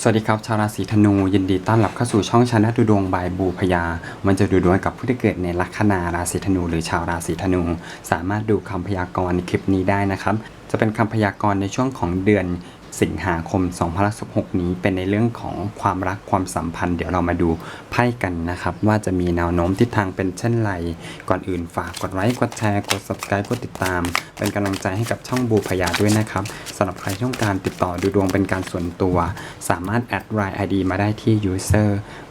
สวัสดีครับ ชาวราศีธนูยินดีต้อนรับเข้าสู่ช่องชนะดูดวงบายบูพยา มันจะดูดวงกับผู้ที่เกิดในลัคนาราศีธนู หรือชาวราศีธนู สามารถดูคำพยากรณ์ในคลิปนี้ได้นะครับ จะเป็นคำพยากรณ์ในช่วงของเดือน สิงหาคม2016นี้เป็นในเรื่องของความรักความสัมพันธ์ เดี๋ยวเรามาดูไพ่กันนะครับ ว่าจะมีแนวโน้มทิศทางเป็นเช่นไร ก่อนอื่นฝากกดไลค์กดแชร์กด subscribe กดติดตาม เป็นกำลังใจให้กับช่องบูพยาด้วยนะครับสำหรับใครต้องการติดต่อดูดวงเป็นการส่วนตัว สามารถแอดไลน์ ID มาได้ที่ user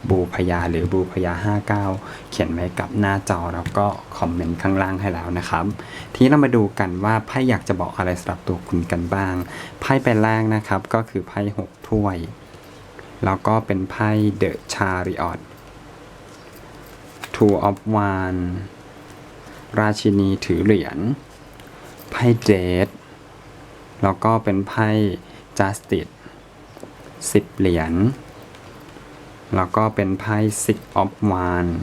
บูพยาหรือบูพยา59 เขียนไว้กับหน้าจอแล้วก็คอมเมนต์ข้างล่างให้แล้วนะครับ ทีนี้เรามาดูกันว่าไพ่อยากจะบอกอะไรสำหรับตัวคุณกันบ้างไพ่ใบแรกนะครับ ก็คือไพ่หกถ้วย แล้วก็เป็นไพ่ The Chariot Two of Wands ราชินีถือเหรียญ ไพ่เจดแล้วก็เป็นไพ่ Justice สิบเหรียญ แล้วก็เป็นไพ่ Six of Wands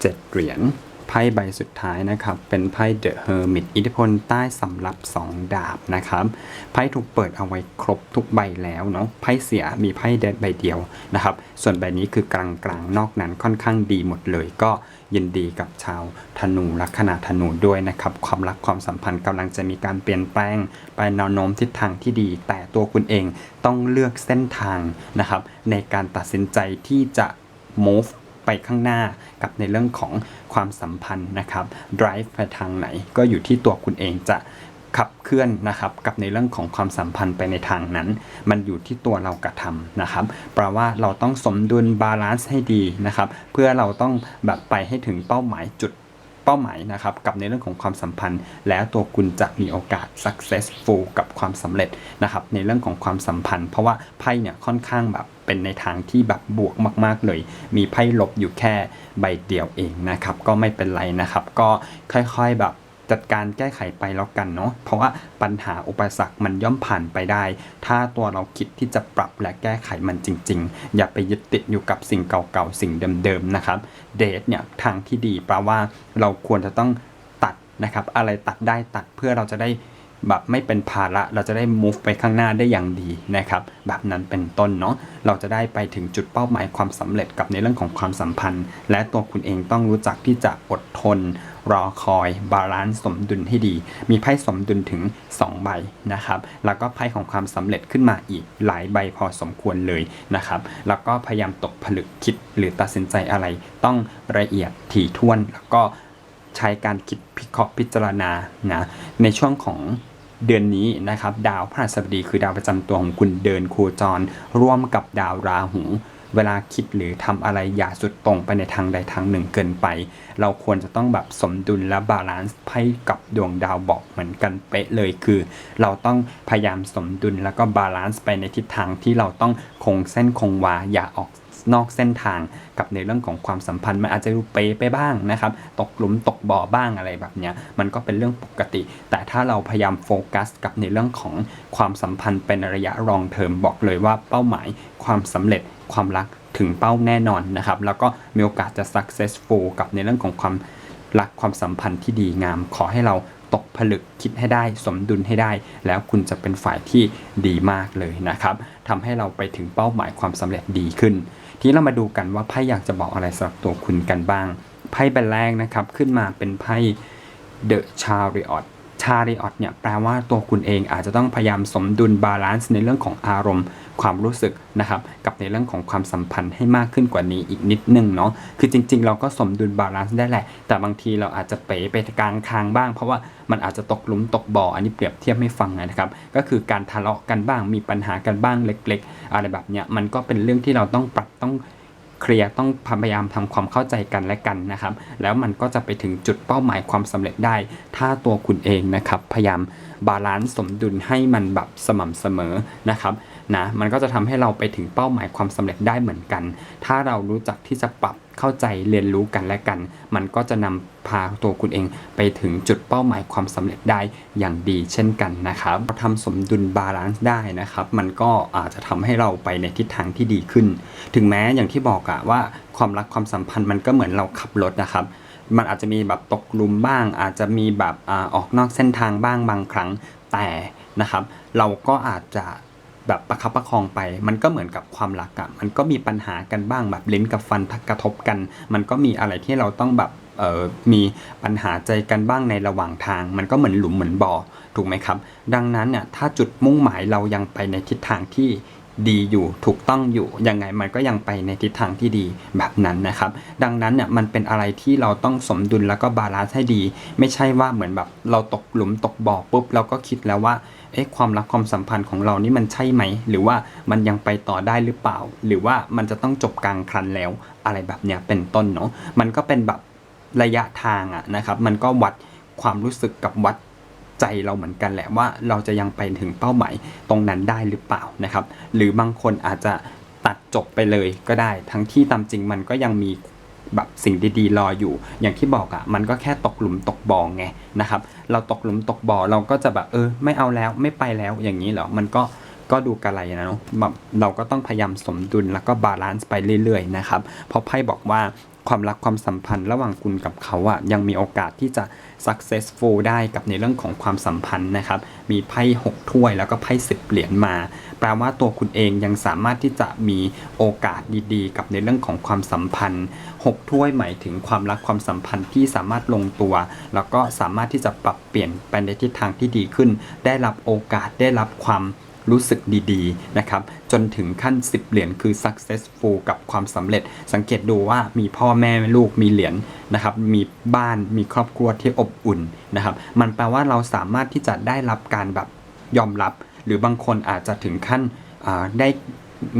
เจ็ดเหรียญ ไพ่ใบสุดท้ายนะครับ เป็นไพ่ The Hermit อิทธิพลใต้สำรับสองดาบนะครับ ไพ่ถูกเปิดเอาไว้ครบทุกใบแล้วเนาะ ไพ่เสียมีไพ่เดดใบเดียวนะครับ ส่วนใบนี้คือกลางกลางๆนอกนั้นค่อนข้างดีหมดเลย ก็ยินดีกับชาวธนูลัคนาธนูด้วยนะครับ ความรักความสัมพันธ์กำลังจะมีการเปลี่ยนแปลง ไปแนวโน้มทิศทางที่ดี แต่ตัวคุณเองต้องเลือกเส้นทางนะครับในการตัดสินใจที่จะ move ไปข้างหน้ากับในเรื่องของความสัมพันธ์นะครับ drive ไปทางไหนก็อยู่ที่ตัวคุณเองจะขับเคลื่อนนะครับกับในเรื่องของความสัมพันธ์ไปในทางนั้น มันอยู่ที่ตัวเรากระทำนะครับแปลว่าเราต้องสมดุลบาลานซ์ให้ดีนะครับ เพื่อเราต้องแบบไปให้ถึงเป้าหมายจุด เป้าหมายนะครับกับในเรื่องของความสัมพันธ์ แล้วตัวคุณจะมีโอกาส successful กับความสำเร็จนะครับในเรื่องของความสัมพันธ์ เพราะว่าไพ่เนี่ยค่อนข้างแบบเป็นในทางที่แบบบวกมาก ๆ เลย มีไพ่ลบอยู่แค่ใบเดียวเองนะครับ ก็ไม่เป็นไรนะครับ ก็ค่อยๆแบบ จัดการแก้ไขไปแล้วกันเนาะเพราะว่าปัญหาอุปสรรคมันย่อมผ่านไปได้ ถ้าตัวเราคิดที่จะปรับและแก้ไขมันจริง ๆ อย่าไปยึดติดอยู่กับสิ่งเก่าๆสิ่งเดิมๆนะครับเดทเนี่ยทางที่ดีแปลว่าเราควรจะต้องตัดนะครับ อะไรตัดได้ตัดเพื่อเราจะได้แบบไม่เป็นภาระเราจะได้ move ไปข้างหน้าได้อย่างดีนะครับ แบบนั้นเป็นต้นเนาะเราจะได้ไปถึงจุดเป้าหมายความสำเร็จกับในเรื่องของความสัมพันธ์ และตัวคุณเองต้องรู้จักที่จะอดทน รอคอยบาลานซ์สมดุลให้ดี มีไพ่สมดุลถึง 2 ใบนะครับ แล้วก็ไพ่ของความสำเร็จขึ้นมาอีกหลายใบพอสมควรเลยนะครับ แล้วก็พยายามตกผลึกคิดหรือตัดสินใจอะไร ต้องละเอียดถี่ถ้วน แล้วก็ใช้การคิดพิเคราะห์พิจารณานะในช่วงของเดือนนี้นะครับ ดาวพฤหัสบดีคือดาวประจำตัวของคุณเดินโคจร ร่วมกับดาวราหู เวลาคิดหรือทำอะไรอย่าสุดตรงไปในทางใดทางหนึ่งเกินไป เราควรจะต้องแบบสมดุลและบาลานซ์ไพ่กับดวงดาวบอกเหมือนกันเป๊ะเลยคือ เราต้องพยายามสมดุลแล้วก็บาลานซ์ไปในทิศทางที่เราต้องคงเส้นคงวาอย่าออกนอกเส้นทางกับในเรื่องของความสัมพันธ์มันอาจจะดูเปไปบ้างนะครับ ตกหลุมตกบ่อบ้างอะไรแบบเนี้ยมันก็เป็นเรื่องปกติ แต่ถ้าเราพยายามโฟกัส กับในเรื่องของความสัมพันธ์เป็นระยะรองเทอมบอกเลยว่าเป้าหมายความสำเร็จ ความรักถึงเป้าแน่นอนนะครับ แล้วก็มีโอกาสจะ successful กับในเรื่องของความรักความสัมพันธ์ที่ดีงาม ขอให้เราตกผลึกคิดให้ได้สมดุลให้ได้ แล้วคุณจะเป็นฝ่ายที่ดีมากเลยนะครับทำให้เราไปถึงเป้าหมายความสำเร็จดีขึ้น ทีนี้เรามาดูกันว่าไพ่อยากจะบอกอะไรสำหรับตัวคุณกันบ้าง ไพ่ใบแรกนะครับขึ้นมาเป็นไพ่ The Chariot Chariot เนี่ยแปลว่าตัวคุณเองอาจจะต้องพยายามสมดุลบาลานซ์ในเรื่องของอารมณ์ ความรู้สึกนะครับกับในเรื่องของความสัมพันธ์ให้มากขึ้นกว่านี้อีกนิดนึงเนาะคือจริง ๆ เราก็สมดุลบาลานซ์ได้แหละ แต่บางทีเราอาจจะเป๋ไปกลางทางบ้าง เพราะว่ามันอาจจะตกหลุมตกบ่ออันนี้เปรียบเทียบให้ฟังนะครับก็คือการทะเลาะกันบ้างมีปัญหากันบ้างเล็ก ๆ อะไรแบบเนี้ยมันก็เป็นเรื่องที่เราต้องปรับต้อง เคลียร์ต้องพยายามทำความเข้าใจกันและกันนะครับ แล้วมันก็จะไปถึงจุดเป้าหมายความสำเร็จได้ ถ้าตัวคุณเองนะครับพยายามบาลานซ์สมดุลให้มันแบบสม่ำเสมอนะครับนะมันก็จะทำให้เราไปถึงเป้าหมายความสำเร็จได้เหมือนกัน ถ้าเรารู้จักที่จะปรับ เข้าใจเรียนรู้กันและกัน มันก็จะนำพาตัวคุณเองไปถึงจุดเป้าหมายความสำเร็จได้อย่างดีเช่นกันนะครับเราทำสมดุลบาลานซ์ได้นะครับ มันก็อาจจะทำให้เราไปในทิศทางที่ดีขึ้น ถึงแม้อย่างที่บอกอะว่าความรักความสัมพันธ์มันก็เหมือนเราขับรถนะครับมันอาจจะมีแบบตกหลุมบ้าง อาจจะมีแบบอออกนอกเส้นทางบ้างบางครั้งแต่นะครับ เราก็อาจจะ แบบประคับประคองไป มันก็เหมือนกับความรักอะมันก็มีปัญหากันบ้างแบบลิ้นกับฟันกระทบกัน มันก็มีอะไรที่เราต้องแบบเออมีปัญหาใจกันบ้างในระหว่างทาง มันก็เหมือนหลุมเหมือนบ่อถูกไหมครับ ดังนั้นเนี่ยถ้าจุดมุ่งหมายเรายังไปในทิศทางที่ ดีอยู่ถูกต้องอยู่ยังไงมันก็ยังไปในทิศทางที่ดีแบบนั้นนะครับ ดังนั้นเนี่ยมันเป็นอะไรที่เราต้องสมดุลแล้วก็บาลานซ์ให้ดี ไม่ใช่ว่าเหมือนแบบเราตกหลุมตกบ่อปุ๊บเราก็คิดแล้วว่าเอ๊ะความรักความสัมพันธ์ของเรานี่มันใช่ไหม หรือว่ามันยังไปต่อได้หรือเปล่า หรือว่ามันจะต้องจบกลางคันแล้ว อะไรแบบเนี้ยเป็นต้นเนาะมันก็เป็นแบบระยะทางอะนะครับ มันก็วัดความรู้สึกกับวัด ใจเราเหมือนกันแหละว่าเราจะยังไปถึงเป้าหมายตรงนั้นได้หรือเปล่านะครับ หรือบางคนอาจจะตัดจบไปเลยก็ได้ ทั้งที่ตามจริงมันก็ยังมีแบบสิ่งดีๆรออยู่ อย่างที่บอกอะ่ะมันก็แค่ตกหลุมตกบ่อไงนะครับ เราตกหลุมตกบ่อเราก็จะแบบเออ ไม่เอาแล้วไม่ไปแล้วอย่างนี้เหรอมันก็ก็ดูกระไรนะเนาะแบบเราก็ต้องพยายามสมดุลแล้วก็บาลานซ์ไปเรื่อยๆนะครับ เพราะไพ่บอกว่า ความรักความสัมพันธ์ระหว่างคุณกับเขาอะยังมีโอกาสที่จะ successful ได้กับในเรื่องของความสัมพันธ์นะครับ มีไพ่6ถ้วยแล้วก็ไพ่10เหรียญมา แปลว่าตัวคุณเองยังสามารถที่จะมีโอกาสดีๆ กับในเรื่องของความสัมพันธ์6ถ้วยหมายถึงความรักความสัมพันธ์ที่สามารถลงตัว แล้วก็สามารถที่จะปรับเปลี่ยนไปในทิศทางที่ดีขึ้น ได้รับโอกาสได้รับความ รู้สึกดีๆนะครับจนถึงขั้น 10 เหรียญคือ successful กับความสำเร็จ สังเกตดูว่ามีพ่อแม่ลูกมีเหรียญนะครับมีบ้านมีครอบครัวที่อบอุ่นนะครับมันแปลว่าเราสามารถที่จะได้รับการแบบยอมรับ หรือบางคนอาจจะถึงขั้นได้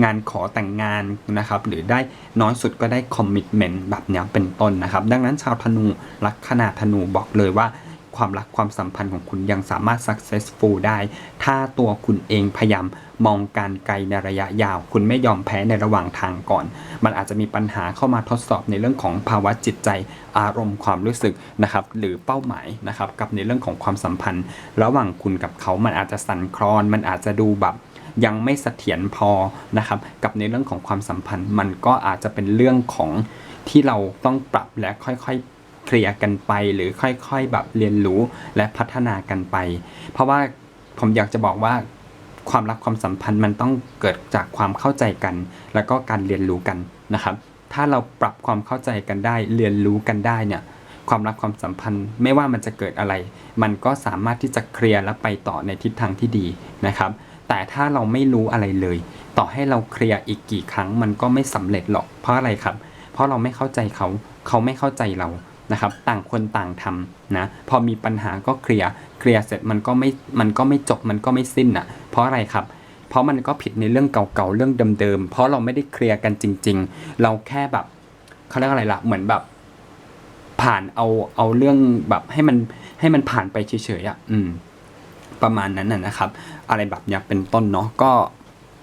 งานขอแต่งงานนะครับหรือได้น้อยสุดก็ได้คอมมิ t เมนต์แบบนี้เป็นต้นนะครับ ดังนั้นชาวธนูลัคนาธนูบอกเลยว่า ความรักความสัมพันธ์ของคุณยังสามารถ successful ได้ ถ้าตัวคุณเองพยายามมองการไกลในระยะยาว คุณไม่ยอมแพ้ในระหว่างทางก่อน มันอาจจะมีปัญหาเข้ามาทดสอบในเรื่องของภาวะจิตใจอารมณ์ความรู้สึกนะครับหรือเป้าหมายนะครับกับในเรื่องของความสัมพันธ์ ระหว่างคุณกับเขามันอาจจะสั่นคลอน มันอาจจะดูแบบยังไม่เสถียรพอนะครับกับในเรื่องของความสัมพันธ์ มันก็อาจจะเป็นเรื่องของที่เราต้องปรับและค่อยๆ เคลียร์กันไป หรือค่อยๆแบบเรียนรู้และพัฒนากันไป เพราะว่าผมอยากจะบอกว่าความรักความสัมพันธ์มันต้องเกิดจากความเข้าใจกัน แล้วก็การเรียนรู้กันนะครับ ถ้าเราปรับความเข้าใจกันได้ เรียนรู้กันได้เนี่ยความรักความสัมพันธ์ไม่ว่ามันจะเกิดอะไร มันก็สามารถที่จะเคลียร์และไปต่อในทิศทางที่ดีนะครับ แต่ถ้าเราไม่รู้อะไรเลย ต่อให้เราเคลียร์อีกกี่ครั้ง มันก็ไม่สำเร็จหรอกเพราะอะไรครับ เพราะเราไม่เข้าใจเขา เขาไม่เข้าใจเรา นะครับต่างคนต่างทำนะพอมีปัญหาก็เคลียร์เคลียร์เสร็จมันก็ไม่มันก็ไม่จบมันก็ไม่สิ้นอะเพราะอะไรครับ เพราะมันก็ผิดในเรื่องเก่าๆเรื่องเดิมๆเพราะเราไม่ได้เคลียร์กันจริง ๆ เราแค่แบบเขาเรียกอะไรล่ะเหมือนแบบ ผ่านเอาเอาเรื่องแบบให้มันให้มันผ่านไปเฉยๆอะอืม ประมาณนั้นน่ะนะครับ อะไรแบบเนี้ยเป็นต้นเนาะก็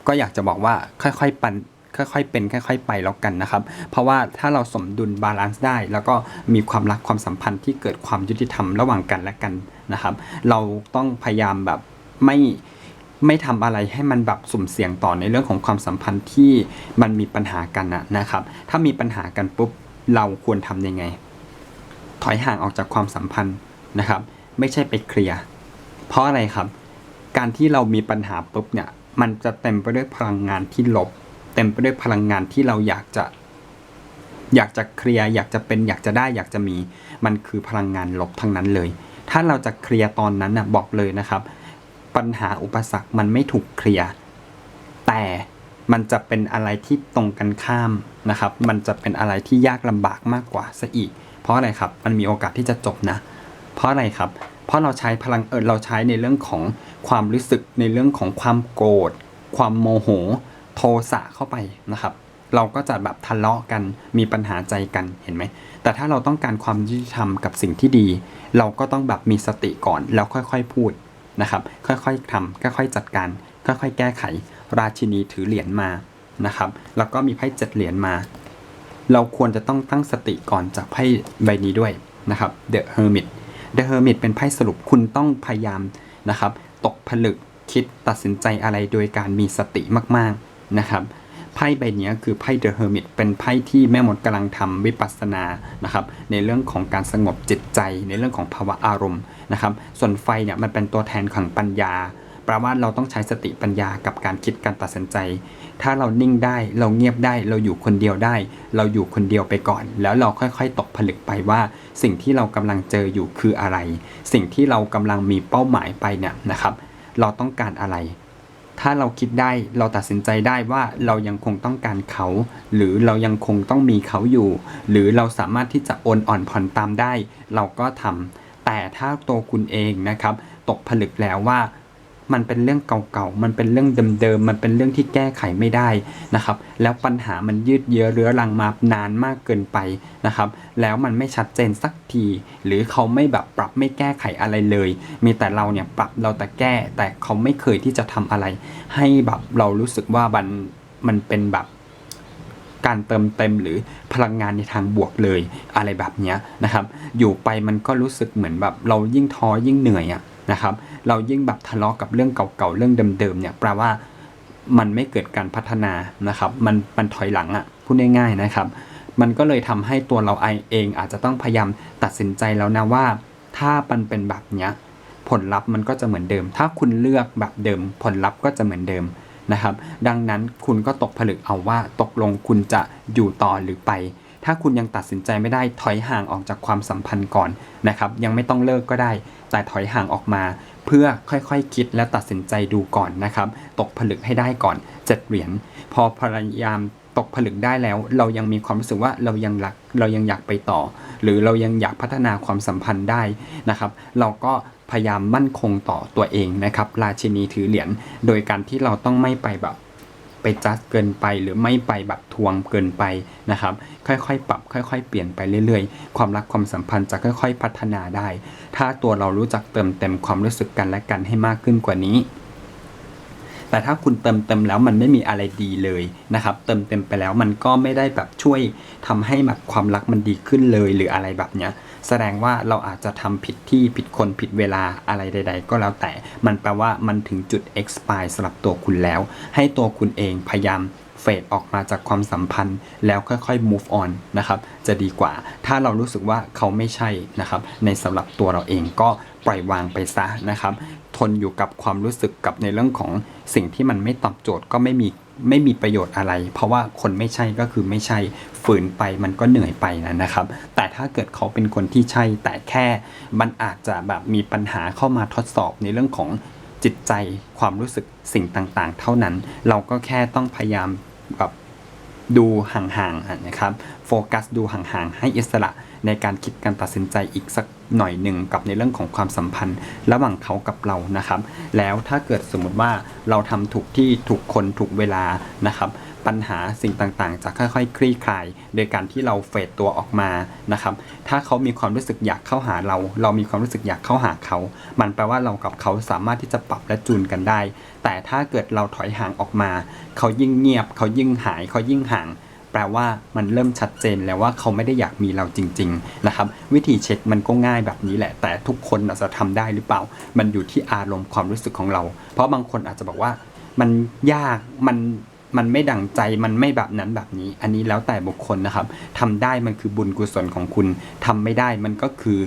ก็อยากจะบอกว่าค่อยๆปัน ค่อยๆเป็นค่อย ๆ ไปแล้วกันนะครับ เพราะว่าถ้าเราสมดุลบาลานซ์ได้ แล้วก็มีความรักความสัมพันธ์ที่เกิดความยุติธรรมระหว่างกันและกันนะครับ เราต้องพยายามแบบไม่ไม่ทำอะไรให้มันแบบสุ่มเสี่ยงต่อในเรื่องของความสัมพันธ์ที่มันมีปัญหากันนะนะครับ ถ้ามีปัญหากันปุ๊บเราควรทำยังไง ถอยห่างออกจากความสัมพันธ์นะครับ ไม่ใช่ไปเคลียร์เพราะอะไรครับ การที่เรามีปัญหาปุ๊บเนี่ย มันจะเต็มไปด้วยพลังงานที่ลบ เต็มไปด้วยพลังงานที่เราอยากจะ อยากจะเคลียร์อยากจะเป็นอยากจะได้อยากจะมี มันคือพลังงานลบทั้งนั้นเลย ถ้าเราจะเคลียร์ตอนนั้นน่ะบอกเลยนะครับ ปัญหาอุปสรรคมันไม่ถูกเคลียร์แต่มันจะเป็นอะไรที่ตรงกันข้ามนะครับ มันจะเป็นอะไรที่ยากลำบากมากกว่าซะอีก เพราะอะไรครับ มันมีโอกาสที่จะจบนะ เพราะอะไรครับ เพราะเราใช้พลังเออเราใช้ในเรื่องของความรู้สึกในเรื่องของความโกรธ ความโมโห โทสะเข้าไปนะครับ เราก็จะแบบทะเลาะกันมีปัญหาใจกันเห็นไหม แต่ถ้าเราต้องการความยุติธรรมกับสิ่งที่ดี เราก็ต้องแบบมีสติก่อนแล้วค่อยๆพูดนะครับ ค่อยๆทำค่อยๆจัดการค่อยๆแก้ไข ราชินีถือเหรียญมานะครับ แล้วก็มีไพ่เจ็ดเหรียญมา เราควรจะต้องตั้งสติก่อนจากไพ่ใบนี้ด้วยนะครับ The Hermit The Hermit เป็นไพ่สรุปคุณต้องพยายามนะครับ ตกผลึกคิดตัดสินใจอะไรโดยการมีสติมากๆ นะครับไพ่ใบนี้คือไพ่ The Hermit เป็นไพ่ที่แม่มดกำลังทำวิปัสสนานะครับในเรื่องของการสงบจิตใจ ในเรื่องของภาวะอารมณ์นะครับ ส่วนไฟเนี่ยมันเป็นตัวแทนของปัญญาแปลว่าเราต้องใช้สติปัญญากับการคิดการตัดสินใจ ถ้าเรานิ่งได้เราเงียบได้เราอยู่คนเดียวได้ เราอยู่คนเดียวไปก่อน แล้วเราค่อยๆ ตกผลึกไปว่า สิ่งที่เรากำลังเจออยู่คืออะไร สิ่งที่เรากำลังมีเป้าหมายไปเนี่ยนะครับ เราต้องการอะไร ถ้าเราคิดได้เราตัดสินใจได้ว่าเรายังคงต้องการเขา หรือเรายังคงต้องมีเขาอยู่ หรือเราสามารถที่จะโอนอ่อนผ่อนตามได้ เราก็ทำแต่ถ้าตัวคุณเองนะครับ ตกผลึกแล้วว่า มันเป็นเรื่องเก่าๆ มันเป็นเรื่องเดิมๆ มันเป็นเรื่องที่แก้ไขไม่ได้นะครับ แล้วปัญหามันยืดเยื้อเรื้อรังมานานมากเกินไปนะครับ แล้วมันไม่ชัดเจนสักที หรือเขาไม่แบบปรับไม่แก้ไขอะไรเลย มีแต่เราเนี่ยปรับเราแต่แก้ แต่เขาไม่เคยที่จะทำอะไร ให้แบบเรารู้สึกว่ามันมันเป็นแบบการเติมเต็มหรือพลังงานในทางบวกเลยอะไรแบบเนี้ยนะครับ อยู่ไปมันก็รู้สึกเหมือนแบบเรายิ่งท้อยิ่งเหนื่อยอะนะครับ เรายิ่งแบบทะเลาะกับเรื่องเก่าๆเรื่องเดิมๆเนี่ยแปลว่ามันไม่เกิดการพัฒนานะครับ มันมันถอยหลังอะพูดง่ายๆนะครับ มันก็เลยทำให้ตัวเราเองอาจจะต้องพยายามตัดสินใจแล้วนะว่า ถ้ามันเป็นแบบเนี้ยผลลัพธ์มันก็จะเหมือนเดิม ถ้าคุณเลือกแบบเดิม ผลลัพธ์ก็จะเหมือนเดิมนะครับ ดังนั้นคุณก็ตกผลึกเอาว่าตกลงคุณจะอยู่ต่อหรือไป ถ้าคุณยังตัดสินใจไม่ได้ถอยห่างออกจากความสัมพันธ์ก่อนนะครับ ยังไม่ต้องเลิกก็ได้ แต่ถอยห่างออกมา เพื่อค่อยๆคคิดและตัดสินใจดูก่อนนะครับ ตกผลึกให้ได้ก่อนเจ็ดเหรียญพอพยายามตกผลึกได้แล้ว เรายังมีความรู้สึกว่าเรายังรักเรายังอยากไปต่อ หรือเรายังอยากพัฒนาความสัมพันธ์ได้นะครับ เราก็พยายามมั่นคงต่อตัวเองนะครับ ราชินีถือเหรียญโดยการที่เราต้องไม่ไปแบบ ไปจัดเกินไป หรือไม่ไปแบบทวงเกินไปนะครับ ค่อยๆ ปรับค่อย ๆ เปลี่ยนไปเรื่อยๆ ความรักความสัมพันธ์จะค่อย ๆ พัฒนาได้ ถ้าตัวเรารู้จักเติมเต็มความรู้สึกกันและกันให้มากขึ้นกว่านี้แต่ถ้าคุณเติมเต็มแล้วมันไม่มีอะไรดีเลยนะครับ เติมเต็มไปแล้วมันก็ไม่ได้แบบช่วยทำให้แบบความรักมันดีขึ้นเลยหรืออะไรแบบเนี้ย แสดงว่าเราอาจจะทำผิดที่ผิดคนผิดเวลาอะไรใด ๆ ก็แล้วแต่ มันแปลว่ามันถึงจุด expire สำหรับตัวคุณแล้ว ให้ตัวคุณเองพยายามเฟดออกมาจากความสัมพันธ์แล้วค่อยๆ move on นะครับ จะดีกว่า ถ้าเรารู้สึกว่าเขาไม่ใช่นะครับ ในสำหรับตัวเราเองก็ปล่อยวางไปซะนะครับ ทนอยู่กับความรู้สึกกับในเรื่องของสิ่งที่มันไม่ตอบโจทย์ก็ไม่มีไม่มีประโยชน์อะไร เพราะว่าคนไม่ใช่ก็คือไม่ใช่ฝืนไปมันก็เหนื่อยไปนะนะครับ แต่ถ้าเกิดเขาเป็นคนที่ใช่แต่แค่มันอาจจะแบบมีปัญหาเข้ามาทดสอบในเรื่องของจิตใจความรู้สึกสิ่งต่างๆ เท่านั้น เราก็แค่ต้องพยายามแบบดูห่างๆนะครับโฟกัสดูห่างๆ ให้อิสระ ในการคิดการตัดสินใจอีกสักหน่อยหนึ่งกับในเรื่องของความสัมพันธ์ ระหว่างเขากับเรานะครับ แล้วถ้าเกิดสมมติว่าเราทำถูกที่ถูกคนถูกเวลานะครับ ปัญหาสิ่งต่างๆ จะค่อยๆ คลี่คลาย โดยการที่เราเฟดตัวออกมานะครับ ถ้าเขามีความรู้สึกอยากเข้าหาเรา เรามีความรู้สึกอยากเข้าหาเขา มันแปลว่าเรากับเขาสามารถที่จะปรับและจูนกันได้ แต่ถ้าเกิดเราถอยห่างออกมา เขายิ่งเงียบ เขายิ่งหายเขายิ่งห่าง แปลว่ามันเริ่มชัดเจนแล้วว่าเขาไม่ได้อยากมีเราจริง ๆนะครับ วิธีเช็คมันก็ง่ายแบบนี้แหละ แต่ทุกคนน่ะจะทำได้หรือเปล่า มันอยู่ที่อารมณ์ความรู้สึกของเรา เพราะบางคนอาจจะบอกว่ามันยากมันมันไม่ดั่งใจมันไม่แบบนั้นแบบนี้ อันนี้แล้วแต่บุคคลนะครับทำได้มันคือบุญกุศลของคุณทำไม่ได้มันก็คือ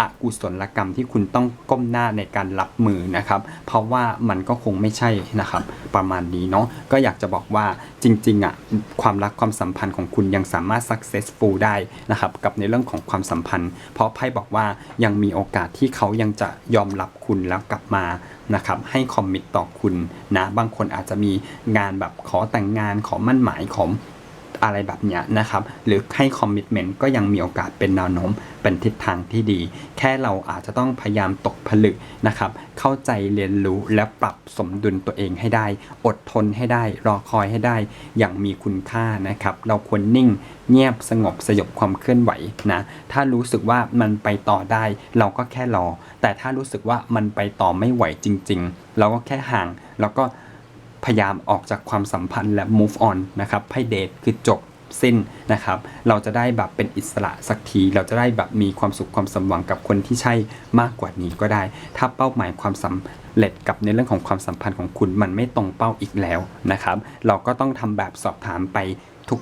อกุศลกรรมที่คุณต้องก้มหน้าในการรับมือนะครับ เพราะว่ามันก็คงไม่ใช่นะครับ ประมาณนี้เนาะก็อยากจะบอกว่าจริงๆอะความรักความสัมพันธ์ของคุณยังสามารถ successful ได้นะครับ กับในเรื่องของความสัมพันธ์ เพราะไพ่บอกว่ายังมีโอกาสที่เขายังจะยอมรับคุณแล้วกลับมานะครับให้คอมมิตต่อคุณนะบางคนอาจจะมีงานแบบขอแต่งงานขอมั่นหมายของ อะไรแบบเนี้ยนะครับ หรือให้คอมมิ t เมนต์ก็ยังมีโอกาสเป็นแนวโน้มเป็นทิศทางที่ดี แค่เราอาจจะต้องพยายามตกผลึกนะครับ เข้าใจเรียนรู้และปรับสมดุลตัวเองให้ได้ อดทนให้ได้ รอคอยให้ได้ อย่างมีคุณค่านะครับ เราควรนิ่งเงียบสงบสยบความเคลื่อนไหวนะ ถ้ารู้สึกว่ามันไปต่อได้ เราก็แค่รอ แต่ถ้ารู้สึกว่ามันไปต่อไม่ไหวจริง ๆ เราก็แค่ห่าง แล้วก็ พยายามออกจากความสัมพันธ์และ move on นะครับให้เดทคือจบสิ้นนะครับ เราจะได้แบบเป็นอิสระสักที เราจะได้แบบมีความสุขความสมหวังกับคนที่ใช่มากกว่านี้ก็ได้ ถ้าเป้าหมายความสำเร็จกับในเรื่องของความสัมพันธ์ของคุณมันไม่ตรงเป้าอีกแล้วนะครับ เราก็ต้องทำแบบสอบถามไป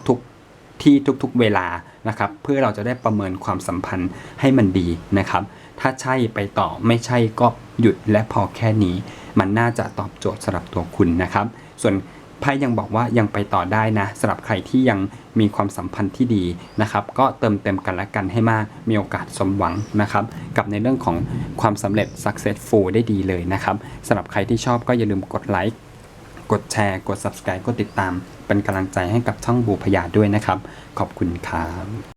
ทุกๆที่ทุกๆเวลานะครับ เพื่อเราจะได้ประเมินความสัมพันธ์ให้มันดีนะครับ ถ้าใช่ไปต่อไม่ใช่ก็หยุดและพอแค่นี้ มันน่าจะตอบโจทย์สำหรับตัวคุณนะครับ ส่วนไพ่ยังบอกว่ายังไปต่อได้นะสำหรับใครที่ยังมีความสัมพันธ์ที่ดีนะครับ ก็เติมเต็มกันและกันให้มากมีโอกาสสมหวังนะครับ กับในเรื่องของความสำเร็จ successful ได้ดีเลยนะครับสำหรับใครที่ชอบก็อย่าลืมกดไลค์กดแชร์ กด subscribe กดติดตาม เป็นกำลังใจให้กับช่องบูพยาด้วยนะครับ ขอบคุณครับ